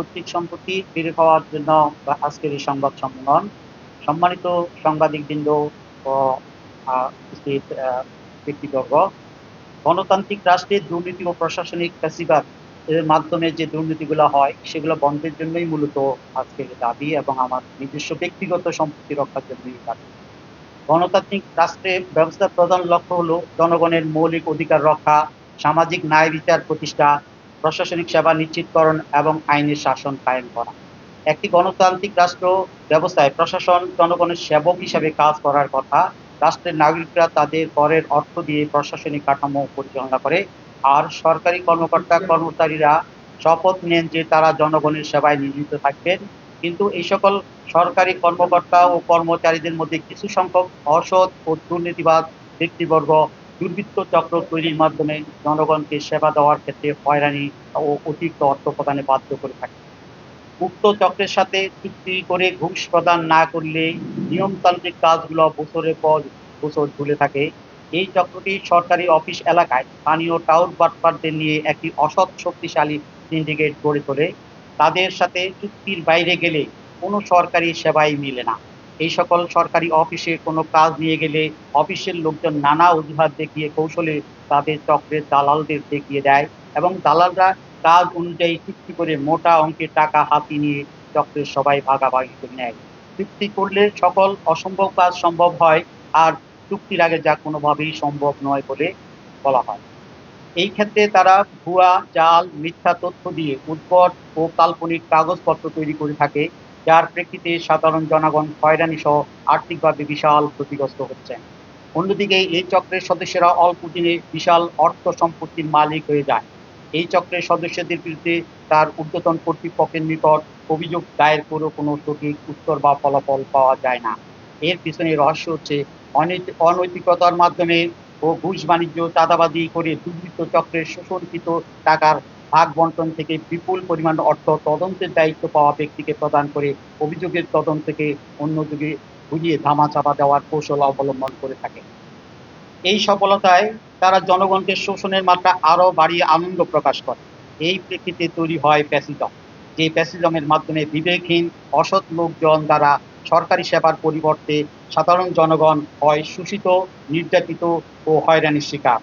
পৈতৃক সম্পত্তি ফিরে পাওয়ার জন্য আজকের এই সংবাদ সম্মেলন, সম্মানিত সাংবাদিকবৃন্দ ও ব্যক্তিবর্গ, গণতান্ত্রিক রাষ্ট্রে দুর্নীতি ও প্রশাসনিক ফ্যাসিবাদ এর মাধ্যমে যে দুর্নীতিগুলো হয়, সেগুলো বন্ধের জন্যই মূলত আজকের দাবি এবং আমার নিজস্ব ব্যক্তিগত সম্পত্তি রক্ষার জন্যই দাবি। গণতান্ত্রিক রাষ্ট্রে ব্যবস্থার প্রধান লক্ষ্য হলো জনগণের মৌলিক অধিকার রক্ষা, সামাজিক ন্যায় বিচার প্রতিষ্ঠা প্রশাসনিক সেবা নিশ্চিতকরণ এবং আইনের শাসন কায়েম করা। একটি গণতান্ত্রিক রাষ্ট্র ব্যবস্থায় প্রশাসন জনগণের সেবক হিসেবে কাজ করার কথা, রাষ্ট্রের নাগরিকরা তাদের করের অর্থ দিয়ে প্রশাসনিক কাঠামো পরিচালনা করে, আর সরকারি কর্মকর্তা, কর্মচারীরা শপথ নেন যে তারা জনগণের সেবায় নিয়োজিত থাকবেন। কিন্তু এই সকল সরকারি কর্মকর্তা ও কর্মচারীদের মধ্যে কিছু সংখ্যক অসৎ ও দুর্নীতিবাদ ব্যক্তিবর্গ দুর্বৃত্ত চক্র তৈরির মাধ্যমে জনগণকে সেবা দেওয়ার ক্ষেত্রে হয়রানি ও অতিরিক্ত অর্থ প্রদানে বাধ্য করে থাকে। উক্ত চক্রের সাথে চুক্তি করে ঘুষ প্রদান না করলে নিয়মতান্ত্রিক কাজগুলো বছরের পর বছর ঝুলে থাকে। এই চক্রটি সরকারি অফিস এলাকায় স্থানীয় টাউন বাটপারদের নিয়ে একটি অসৎ শক্তিশালী সিন্ডিকেট গড়ে তোলে। তাদের সাথে চুক্তির বাইরে গেলে কোনো সরকারি সেবাই মিলে না। এই সকল সরকারি অফিসে কোনো কাজ নিয়ে গেলে অফিসের লোকজন নানা অজুহাত দেখিয়ে কৌশলে তাদের চক্রের দালালদের দেখিয়ে দেয় এবং দালালরা কাজ অনুযায়ী চুক্তি করে মোটা অঙ্কের টাকা হাতি নিয়ে চক্রের সবাই ভাগাভাগি করে নেয়। চুক্তি করলে সকল অসম্ভব কাজ সম্ভব হয় আর চুক্তির আগে যা কোনোভাবেই সম্ভব নয় বলে বলা হয়। এই ক্ষেত্রে তারা ভুয়া, জাল, মিথ্যা তথ্য দিয়ে উদ্ভট ও কাল্পনিক কাগজপত্র তৈরি করে থাকে। যার প্রেক্ষিতে সাধারণ জনগণ হয়রানি সহ আর্থিকভাবে বিশাল ক্ষতিগ্রস্ত হচ্ছেন অন্যদিকে এই চক্রের সদস্যরা অল্প দিনে বিশাল অর্থ সম্পত্তির মালিক হয়ে যায়। এই চক্রের সদস্যদের বিরুদ্ধে তার ঊর্ধ্বতন কর্তৃপক্ষের নিকট অভিযোগ দায়ের করেও কোনো সঠিক উত্তর বা ফলাফল পাওয়া যায় না। এর পিছনে রহস্য হচ্ছে অনৈতিকতার মাধ্যমে ও ঘুষ বাণিজ্য চাঁদাবাজি করে দুর্বৃত্ত চক্রের শোষণকৃত টাকার ভাগ বন্টন থেকে বিপুল পরিমাণ অর্থ তদন্তের দায়িত্ব পাওয়া ব্যক্তিকে প্রদান করে অভিযোগের তদন্ত থেকে অন্য যুগে ঘুরিয়ে ধামাচাপা দেওয়ার কৌশল অবলম্বন করে থাকে। এই সফলতায় তারা জনগণকে শোষণের মাত্রা আরও বাড়িয়ে আনন্দ প্রকাশ করে। এই প্রেক্ষিতে তৈরি হয় প্যাসিজম। যে প্যাসিজমের মাধ্যমে বিবেকহীন, অসৎ লোকজন দ্বারা সরকারি সেবার পরিবর্তে সাধারণ জনগণ হয় শোষিত, নির্যাতিত ও হয়রানির শিকার।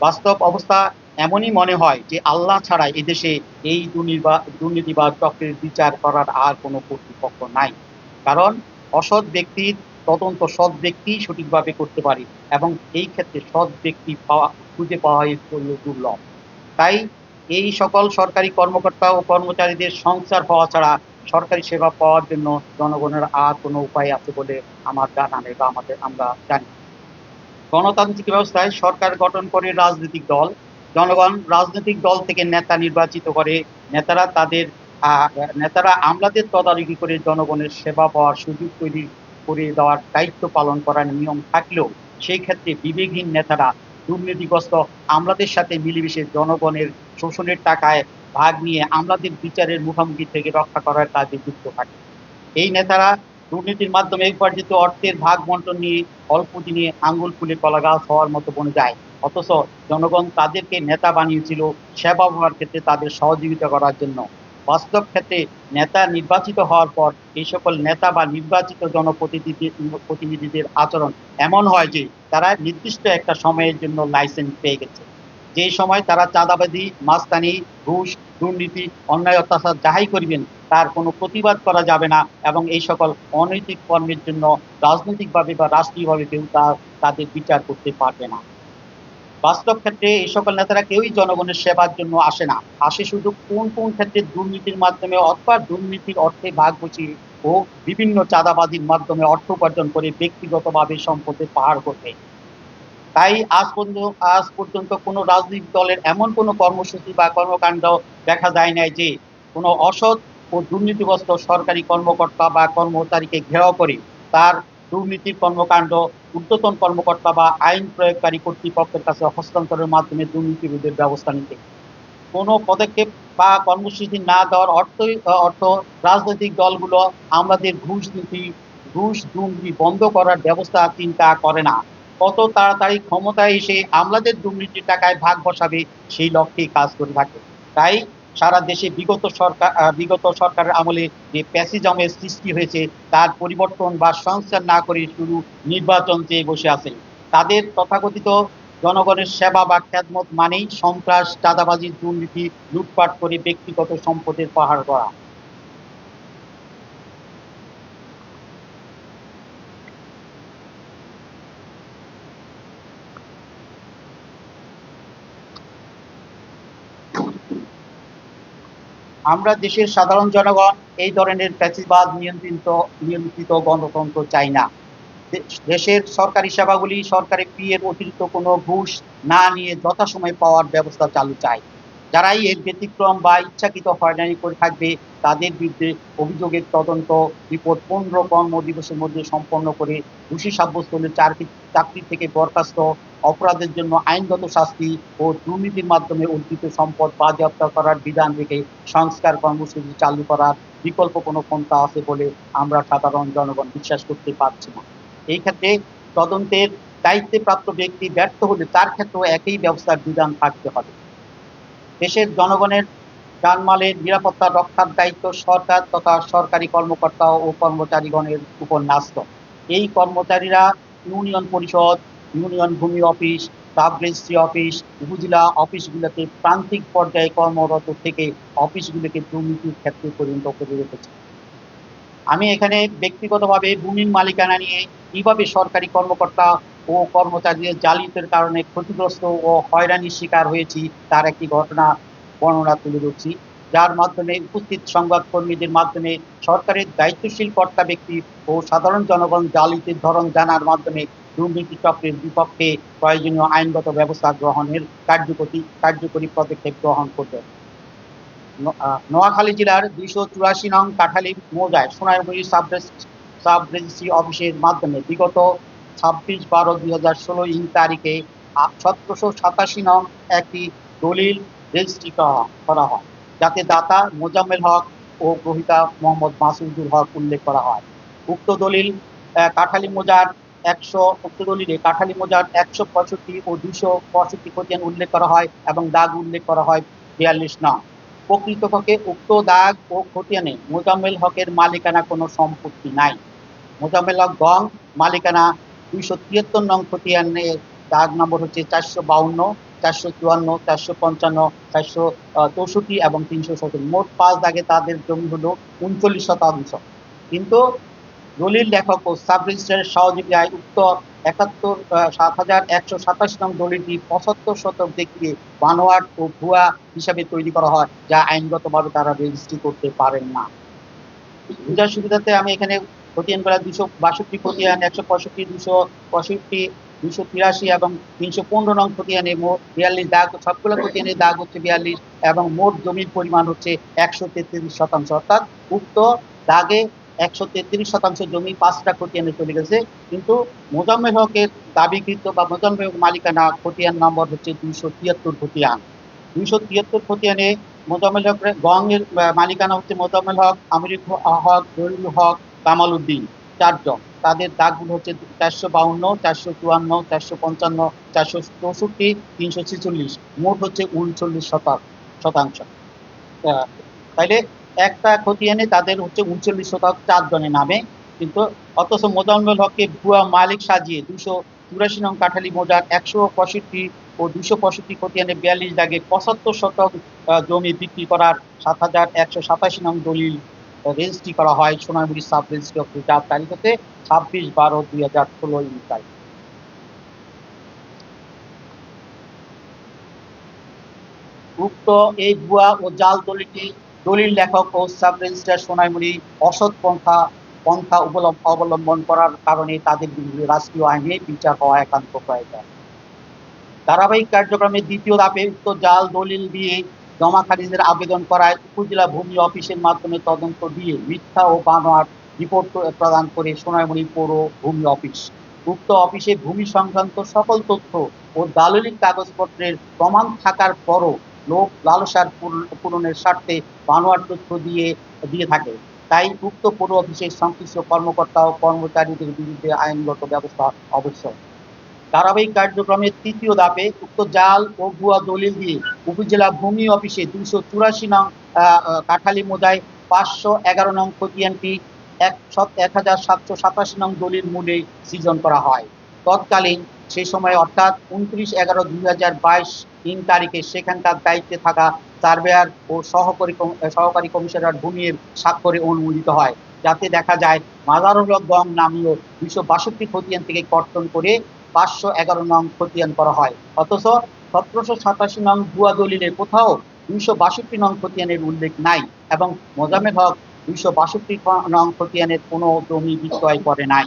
বাস্তব অবস্থা এমনই মনে হয় যে আল্লাহ ছাড়া এদেশে এই দুর্নীতিবাদ চক্রের বিচার করার আর কোনো কর্তৃপক্ষ নাই। কারণ অসৎ ব্যক্তির তদন্ত সৎ ব্যক্তি সঠিকভাবে করতে পারে এবং এই ক্ষেত্রে সৎ ব্যক্তি পাওয়া, খুঁজে পাওয়া হলো দুর্লভ। তাই এই সকল সরকারি কর্মকর্তা ও কর্মচারীদের সংসার হওয়া ছাড়া সরকারি সেবা পাওয়ার জন্য জনগণের আর কোনো উপায় আছে বলে আমার জানা নেই বা আমাদের আমরা জানি গণতান্ত্রিক ব্যবস্থায় সরকার গঠন করে রাজনৈতিক দল জনগণ রাজনৈতিক দল থেকে নেতা নির্বাচিত করে, নেতারা তাদের নেতারা আমলাদের তদারকি করে জনগণের সেবা পাওয়ার সুযোগ তৈরি করে দেওয়ার দায়িত্ব পালন করার নিয়ম থাকলেও সেই ক্ষেত্রে বিবেকহীন নেতারা দুর্নীতিগ্রস্ত আমলাদের সাথে মিলেমিশে জনগণের শোষণের টাকায় ভাগ নিয়ে আমলাদের বিচারের মুখোমুখি থেকে রক্ষা করার কাজে যুক্ত থাকে। এই নেতারা দুর্নীতির মাধ্যমে উপার্জিত অর্থের ভাগ বন্টন নিয়ে অল্প দিনে আঙ্গুল ফুলে কলা গাছ হওয়ার মতো বনে যায়। অথচ জনগণ তাদেরকে নেতা বানিয়েছিল সেবা পাওয়ার ক্ষেত্রে তাদের সহযোগিতা করার জন্য। বাস্তব ক্ষেত্রে নেতা নির্বাচিত হওয়ার পর এই সকল নেতা বা নির্বাচিত জনপ্রতিনিধি প্রতিনিধিদের আচরণ এমন হয় যে তারা নির্দিষ্ট একটা সময়ের জন্য লাইসেন্স পেয়ে গেছে। যে সময় তারা চাঁদাবাজি, মাস্তানি, ঘুষ, দুর্নীতি, অন্যায়, অত্যাচার যাহাই করিবেন, তার কোনো প্রতিবাদ করা যাবে না এবং এই সকল অনৈতিক কর্মের জন্য রাজনৈতিকভাবে বা রাষ্ট্রীয়ভাবে কেউ তা, তাদের বিচার করতে পারবে না। বাস্তব ক্ষেত্রে এই সকল নেতারা কেউই জনগণের সেবার জন্য আসে না। আসে শুধু কোন কোন ক্ষেত্রে দুর্নীতির মাধ্যমে অথবা দুর্নীতির অর্থে ভাগ বসিয়ে ও বিভিন্ন চাঁদাবাজির মাধ্যমে অর্থ উপার্জন করে ব্যক্তিগতভাবে সম্পদের পাহাড় করতে তাই আজ পর্যন্ত আজ পর্যন্ত কোনো রাজনৈতিক দলের এমন কোনো কর্মসূচি বা কর্মকাণ্ড দেখা যায় নাই যে কোনো অসৎ ও দুর্নীতিগ্রস্ত সরকারি কর্মকর্তা বা কর্মচারীকে ঘেরাও করে তার দুর্নীতির কর্মকাণ্ড, ঊর্ধ্বতন কর্মকর্তা বা আইন প্রয়োগকারী কর্তৃপক্ষের কাছে হস্তান্তরের মাধ্যমে দুর্নীতি রোধের ব্যবস্থা নিতে। কোনো পদক্ষেপ বা কর্মসূচি না দেওয়ার অর্থই, অর্থ রাজনৈতিক দলগুলো আমাদের ঘুষ নীতি ঘুষ দুর্নীতি বন্ধ করার ব্যবস্থা চিন্তা করে না। কত তাড়াতাড়ি ক্ষমতায় এসে আমলাদের দুর্নীতির টাকায় ভাগ বসাবে, সেই লক্ষ্যেই কাজ করে থাকে। তাই সারা দেশে বিগত সরকার বিগত সরকারের আমলে যে প্যাসিজমের সৃষ্টি হয়েছে, তার পরিবর্তন বা সংস্কার না করে শুধু নির্বাচন চেয়ে বসে আছে। তাদের তথাকথিত জনগণের সেবা বা খ্যাতমত মানেই সন্ত্রাস, চাঁদাবাজি, দুর্নীতি, লুটপাট করে ব্যক্তিগত সম্পদের পাহাড় করা আমরা দেশের সাধারণ জনগণ এই ধরনের প্যাসিবাদ নিয়ন্ত্রিত নিয়ন্ত্রিত গণতন্ত্র চাই না। দেশের সরকারি সেবাগুলি সরকারি পিএর অতিরিক্ত কোনো ঘুষ না নিয়ে যথাসময়ে পাওয়ার ব্যবস্থা চালু চাই। যারাই এর ব্যতিক্রম বা ইচ্ছাকৃত হয়রানি করে থাকবে, তাদের বিরুদ্ধে অভিযোগের তদন্ত রিপোর্ট পনেরো কর্ম দিবসের মধ্যে সম্পন্ন করে দোষী সাব্যস্ত হলে চাকরি চাকরি থেকে বরখাস্ত অপরাধের জন্য আইনগত শাস্তি ও দুর্নীতির মাধ্যমে অর্জিত সম্পদ বাজেয়াপ্ত করার বিধান রেখে সংস্কার কর্মসূচি চালু করার বিকল্প কোনো পন্থা আছে বলে আমরা সাধারণ জনগণ বিশ্বাস করতে পারছি না। এই ক্ষেত্রে তদন্তের দায়িত্বে প্রাপ্ত ব্যক্তি ব্যর্থ হলে তার ক্ষেত্রেও একই ব্যবস্থার বিধান থাকতে হবে। দেশের জনগণের জানমালের নিরাপত্তা রক্ষার দায়িত্ব সরকার তথা সরকারি কর্মকর্তা ও কর্মচারীগণের উপর ন্যস্ত। এই কর্মচারীরা ইউনিয়ন পরিষদ ইউনিয়ন ভূমি অফিস সাব রেজিস্ট্রি অফিস, উপজেলা অফিসগুলোতে প্রান্তিক পর্যায়ে কর্মরত থেকে অফিসগুলোকে দুর্নীতির ক্ষেত্রে পরিণত করে রেখেছে। আমি এখানে ব্যক্তিগতভাবে ভূমির মালিকানা নিয়ে কীভাবে সরকারি কর্মকর্তা ও কর্মচারীদের জালিয়াতের কারণে ক্ষতিগ্রস্ত ও হয়রানির শিকার হয়েছি তার একটি ঘটনা বর্ণনা তুলে ধরছি। যার মাধ্যমে উপস্থিত সংবাদ কর্মীদের মাধ্যমে সরকারের দায়িত্বশীল কর্তা ব্যক্তি ও সাধারণ জনগণ জালিয়াতির ধরন জানার মাধ্যমে দুর্নীতি চক্রের বিপক্ষে প্রয়োজনীয় আইনগত ব্যবস্থা গ্রহণের কার্যকরী কার্যকরী পদক্ষেপ গ্রহণ করবে। নোয়াখালী জেলার দুইশো চুরাশি নং কাঠালি মৌজায় সোনারমুড়ি সাব সাব রেজিস্ট্রি অফিসের মাধ্যমে বিগত ছাব্বিশ বারো দুই হাজার ষোলো ইং তারিখে সতেরোশো সাতাশি নং একটি দলিল রেজিস্ট্রি করা- হয়, যাতে দাতা মোজাম্মেল হক ও গ্রহিতা মোহাম্মদ মাসুদুল হক উল্লেখ করা হয়। উক্ত দলিল কাঠালী মোজার একশো দলিলে কাঠালী মোজার একশো পঁয়ষট্টি ও দুশো পঁয়ষট্টি খতিয়ান উল্লেখ করা হয় এবং দাগ উল্লেখ করা হয় বিয়াল্লিশ নং। প্রকৃতপক্ষে উক্ত দাগ ও খতিয়ানে মোজাম্মেল হকের মালিকানা কোনো সম্পত্তি নাই। মোজাম্মেল হক গং, মালিকানা দুইশো তিয়াত্তর নং খতিয়ানে দাগ নম্বর হচ্ছে চারশো বাউন্ন, চারশো চুয়ান্ন, চারশো পঞ্চান্ন, চারশো চৌষট্টি এবং তিনশো সতেরো মোট পাঁচ দাগে তাদের জমি হলো উনচল্লিশ শতাংশ। কিন্তু দলিল লেখক ও সাব রেজিস্ট্রারের সহযোগিতায় উক্ত একাত্তর সাত হাজার একশো সাতাশ নং দলিলটি পঁচাত্তর শতক দেখিয়ে বানোয়াট ও ভুয়া হিসাবে তৈরি করা হয়, যা আইনগতভাবে তারা রেজিস্ট্রি করতে পারেন না। বুঝার সুবিধাতে আমি এখানে খতিয়ান করা দুশো বাষট্টি খতিয়ান, একশো পঁয়ষট্টি, দুশো পঁয়ষট্টি, দুশো তিরাশি এবং তিনশো পনেরো নং খতিয়ানে মোট বিয়াল্লিশ দাগ, সবগুলো খতিয়ানের দাগ হচ্ছে বিয়াল্লিশ এবং মোট জমির পরিমাণ হচ্ছে একশো তেত্রিশ শতাংশ। অর্থাৎ উক্ত দাগে একশো তেত্রিশ শতাংশ জমি পাঁচটা খতিয়ানে চলে গেছে। কিন্তু মোজাম্মেল হকের দাবিকৃত বা মোজাম্মেল মালিকানা খতিয়ান নম্বর হচ্ছে দুইশো তিয়াত্তর খতিয়ান। দুইশো তিয়াত্তর খতিয়ানে মোজাম্মেল হক আহ, মালিকানা হচ্ছে মোজাম্মেল হক আমির হক জহিরুল হক কামাল উদ্দিন চারজন। তাদের দাগগুলো হচ্ছে চারশো বাউন্ন চারশো চুয়ান্ন চারশো পঞ্চান্ন চারশো চৌষট্টি তিনশো ছেচল্লিশ। মোট হচ্ছে উনচল্লিশ শতাংশ। শতাংশ তাইলে একটা খতিয়ানে তাদের হচ্ছে উনচল্লিশ শতাংশ চারজনের নামে, কিন্তু অথচ মোজাম্মেল হককে ভুয়া মালিক সাজিয়ে দুশো চুরাশি নং কাঠালি মোজার একশো পঁয়ষট্টি ও দুশো পঁয়ষট্টি খতিয়ানে বিয়াল্লিশ দাগে পঁচাত্তর শতক জমি বিক্রি করার সাত হাজার একশো সাতাশি নং দলিল রেজিস্ট্রি করা হয় সোনারমুড়ি সাব রেজিস্ট্রি যার তারিখ হচ্ছে ছাব্বিশ বারো দুই হাজার ষোলো তারিখ। উক্ত এই ভুয়া ও জাল দলিলটি দলিল লেখক ও সাব রেজিস্ট্রার সোনাইমুড়ি অসৎ পন্থা পন্থা অবলম্বন করার কারণে তাদের বিরুদ্ধে রাষ্ট্রীয় আইনে বিচার হওয়া একান্ত প্রয়োজন। ধারাবাহিক কার্যক্রমে দ্বিতীয় ধাপে উক্ত জাল দলিল দিয়ে জমা খারিজের আবেদন করায় উপজেলা ভূমি অফিসের মাধ্যমে তদন্ত দিয়ে মিথ্যা ও বানোয়ার রিপোর্ট প্রদান করে সোনাইমুড়ি পৌর ভূমি অফিস। উক্ত অফিসে ভূমি সংক্রান্ত সকল তথ্য ও দালিলিক কাগজপত্রের প্রমাণ থাকার পরও লোক লালসার পূরণের স্বার্থে বানোয়ার তথ্য দিয়ে দিয়ে থাকে। তাই উক্ত পৌর অফিসের সংশ্লিষ্ট কর্মকর্তা ও কর্মচারীদের বিরুদ্ধে আইনগত ব্যবস্থা অবশ্যই ধারাবাহিক কার্যক্রমের তৃতীয় ধাপে উক্ত জাল ও ভুয়া দলিল দিয়ে উপজেলা ভূমি অফিসে দুইশো চুরাশি নং কাঠালি মোজায় পাঁচশো এগারো নং খতিয়ানটি এক এক হাজার সাতশো সাতাশি নং দলিল মূলে সৃজন করা হয়। তৎকালীন সেই সময় অর্থাৎ উনত্রিশ এগারো দুই হাজার বাইশ তিন তারিখে সেখানকার দায়িত্বে থাকা সার্ভেয়ার ও সহকারী সহকারী কমিশনার ভূমির স্বাক্ষরে অনুমোদিত হয়। যাতে দেখা যায় মাজারুল গং নামীয় দুইশো বাষট্টি খতিয়ান থেকে কর্তন করে পাঁচশো এগারো নং খতিয়ান করা হয়। অথচ সতেরোশো সাতাশি নং ভুয়া দলিলে কোথাও দুইশো বাষট্টি নং খতিয়ানের উল্লেখ নাই এবং মোজামেল হক দুইশো বাষট্টি নং খতিয়ানের কোনো জমি বিক্রয় করে নাই।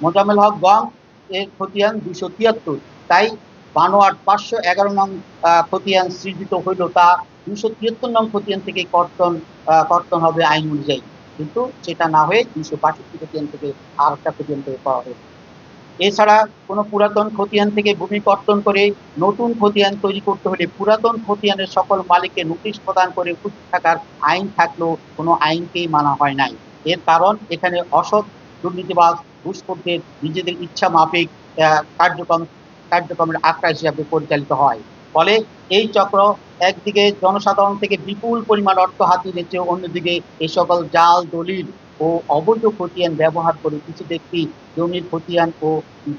মোজামেল হক গং এর খতিয়ান দুইশো তিয়াত্তর, তাই বানোয়াট পাঁচশো এগারো নং খতিয়ান সৃজিত হইল তা দুইশো তিয়াত্তর নং খতিয়ান থেকে কর্তন কর্তন হবে আইন অনুযায়ী। কিন্তু সেটা না হয়ে দুইশো বাষট্টি খতিয়ান থেকে আর একটা খতিয়ান থেকে পাওয়া হবে এছাড়া কোনো পুরাতন খতিয়ান থেকে ভূমি কর্তন করে নতুন খতিয়ান তৈরি করতে হলে পুরাতন খতিয়ানের সকল মালিককে নোটিশ প্রদান করে উপস্থিত থাকার আইন থাকলেও কোনো আইনকেই মানা হয় নাই। এর কারণ এখানে অসৎ দুর্নীতিবাজ, ঘুষখোরদের নিজেদের ইচ্ছা মাফিক কার্যক্রম কার্যক্রমের আক্রাস হিসাবে পরিচালিত হয়। ফলে এই চক্র একদিকে জনসাধারণ থেকে বিপুল পরিমাণ অর্থ হাতিয়ে নিচ্ছে, অন্যদিকে এই সকল জাল, দলিল ও অবৈধ খতিয়ান ব্যবহার করে কিছু ব্যক্তি জমির খতিয়ান ও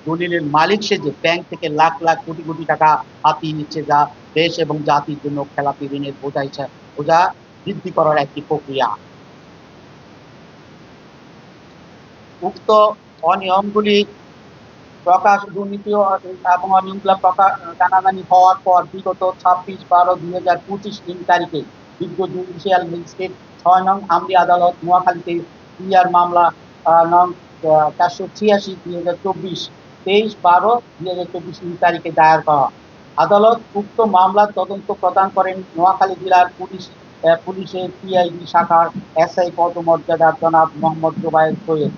দলিলের মালিক সেজে ব্যাংক থেকে লাখ লাখ কোটি কোটি টাকা হাতিয়ে নিচ্ছে যা দেশ এবং জাতির জন্য খেলাপি ঋণের বোঝা হিসা- বোঝা বৃদ্ধি করার একটি প্রক্রিয়া। উক্ত অনিয়মগুলি প্রকাশ দুর্নীতি এবং অনিয়মগুলো প্রকাশ জানাজানি হওয়ার পর বিগত ছাব্বিশ বারো দুই হাজার পঁচিশ তিন তারিখে বিজ্ঞ জুডিশিয়াল ম্যাজিস্ট্রেট ছয় নং আমলি আদালত নোয়াখালীতে পিআর মামলা নং চারশো ছিয়াশি দুই হাজার চব্বিশ, তেইশ বারো দুই হাজার চব্বিশ তিন তারিখে দায়ের করা। আদালত উক্ত মামলার তদন্ত প্রদান করেন নোয়াখালী জেলার পুলিশ পুলিশের পিআইডি শাখার এসআই পদমর্যাদার জনাব মোহাম্মদ জোবায়ের সৈয়দ।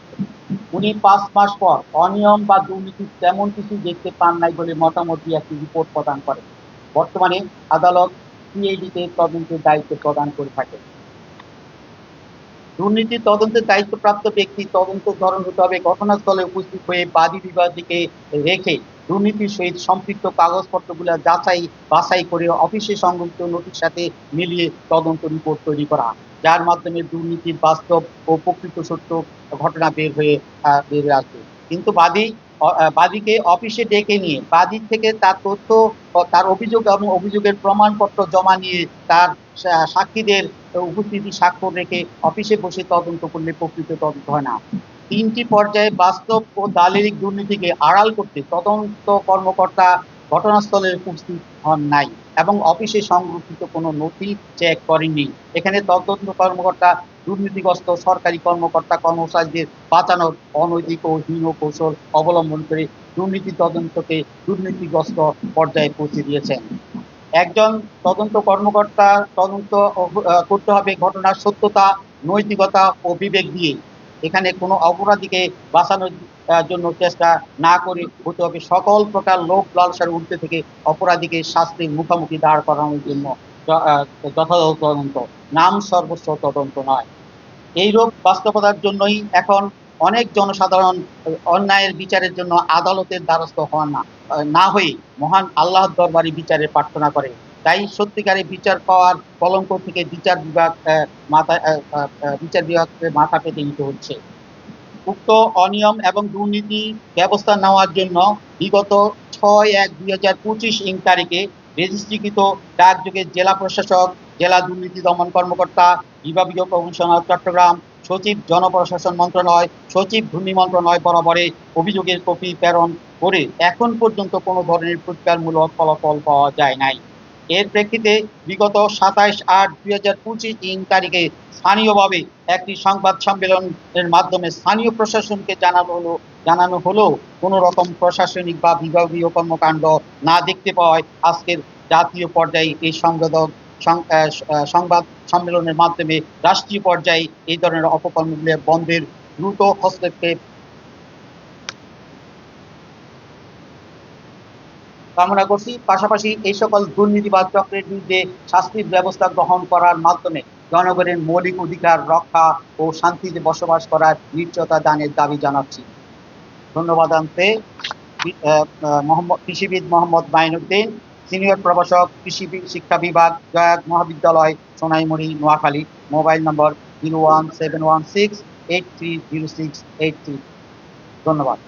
উনি পাঁচ মাস পর অনিয়ম বা দুর্নীতি তেমন কিছু দেখতে পান নাই বলে মতামত দিয়ে একটি রিপোর্ট প্রদান করে। বর্তমানে আদালত সিআইডিতে তদন্তের দায়িত্ব প্রদান করে থাকে। দুর্নীতি তদন্তের দায়িত্বপ্রাপ্ত ব্যক্তি তদন্ত ধরন হতে হবে, ঘটনাস্থলে উপস্থিত হয়ে বাদী বিবাদীকে রেখে দুর্নীতির সহিত সম্পৃক্ত কাগজপত্রগুলো যাচাই বাছাই করে অফিসে সংযুক্ত নথির সাথে মিলিয়ে তদন্ত রিপোর্ট তৈরি করা। যার মাধ্যমে দুর্নীতির বাস্তব ও প্রকৃত সত্য ঘটনা বের হয়ে বের আসবে। কিন্তু বাদী বাদীকে অফিসে ডেকে নিয়ে বাদী থেকে তার তথ্য তার অভিযোগ এবং অভিযোগের প্রমাণপত্র জমা নিয়ে তার সাক্ষীদের উপস্থিতি স্বাক্ষর রেখে অফিসে বসে তদন্ত করলে প্রকৃত তদন্ত হয় না। তিনটি পর্যায়ে বাস্তব ও দালিলিক দুর্নীতিকে আড়াল করতে তদন্ত কর্মকর্তা ঘটনাস্থলে উপস্থিত হন নাই এবং অফিসে সংরক্ষিত কোনো নথি চেক করেননি। এখানে তদন্ত কর্মকর্তা, দুর্নীতিগ্রস্ত সরকারি কর্মকর্তা, কর্মচারীদের বাঁচানোর অনৈতিক ও হীন কৌশল অবলম্বন করে দুর্নীতি তদন্তকে দুর্নীতিগ্রস্ত পর্যায়ে পৌঁছে দিয়েছেন। একজন তদন্ত কর্মকর্তা তদন্ত করতে হবে ঘটনার সত্যতা, নৈতিকতা ও বিবেক দিয়ে। এখানে কোনো অপরাধীকে বাঁচানোর জন্য চেষ্টা না করে হতে হবে। সকল প্রকার লোভ লালসার ঊর্ধ্বে থেকে অপরাধীকে শাস্তির মুখোমুখি দাঁড় করানোর জন্য যথাযথ তদন্ত। নাম সর্বস্ব তদন্ত নয়। এই রোগ বাস্তবতার জন্যই এখন অনেক জনসাধারণ অন্যায়ের বিচারের জন্য আদালতের দ্বারস্থ হন না না হয়ে মহান আল্লাহর দরবারে বিচারের প্রার্থনা করে। তাই সত্যিকারে বিচার পাওয়ার কলঙ্ক থেকে বিচার বিভাগ মাথা বিচার বিভাগকে মাথা পেতে নিতে হচ্ছে। উক্ত অনিয়ম এবং দুর্নীতি ব্যবস্থা নেওয়ার জন্য বিগত ছয় এক দুই হাজার পঁচিশ ইং তারিখে রেজিস্ট্রিকৃত ডাকযোগে জেলা প্রশাসক, জেলা দুর্নীতি দমন কর্মকর্তা, বিভাগীয় কমিশনার চট্টগ্রাম, সচিব জনপ্রশাসন মন্ত্রণালয়, সচিব ভূমি মন্ত্রণালয় বরাবরে অভিযোগের কপি প্রেরণ করে এখন পর্যন্ত কোনো ধরনের প্রতিকারমূলক ফলাফল পাওয়া যায় নাই। এর প্রেক্ষিতে বিগত সাতাইশ আট দুই হাজার পঁচিশ ইং তারিখে স্থানীয়ভাবে একটি সংবাদ সম্মেলনের মাধ্যমে স্থানীয় প্রশাসনকে জানানো হলো জানানো হলো, কোনো রকম প্রশাসনিক বা বিভাগীয় কর্মকাণ্ড না দেখতে পাওয়ায় আজকের জাতীয় পর্যায়ে এই সংবেদক সংবাদ সম্মেলনের মাধ্যমে রাষ্ট্রীয় পর্যায়ে এই ধরনের অপকর্মগুলি বন্ধের দ্রুত হস্তক্ষেপ কামনা করছি। পাশাপাশি এই সকল দুর্নীতিবাদ চক্রের বিরুদ্ধে শাস্তির ব্যবস্থা গ্রহণ করার মাধ্যমে জনগণের মৌলিক অধিকার রক্ষা ও শান্তিতে বসবাস করার নিশ্চয়তা দানের দাবি জানাচ্ছি। ধন্যবাদ আনতে। কৃষিবিদ মোহাম্মদ মাইনুদ্দিন সিনিয়র প্রভাষক, কৃষি শিক্ষা বিভাগ, জয়াক মহাবিদ্যালয়, Sonaimuri, Noakhali. Mobile number zero one seven one six eight three zero six eight three. ধন্যবাদ।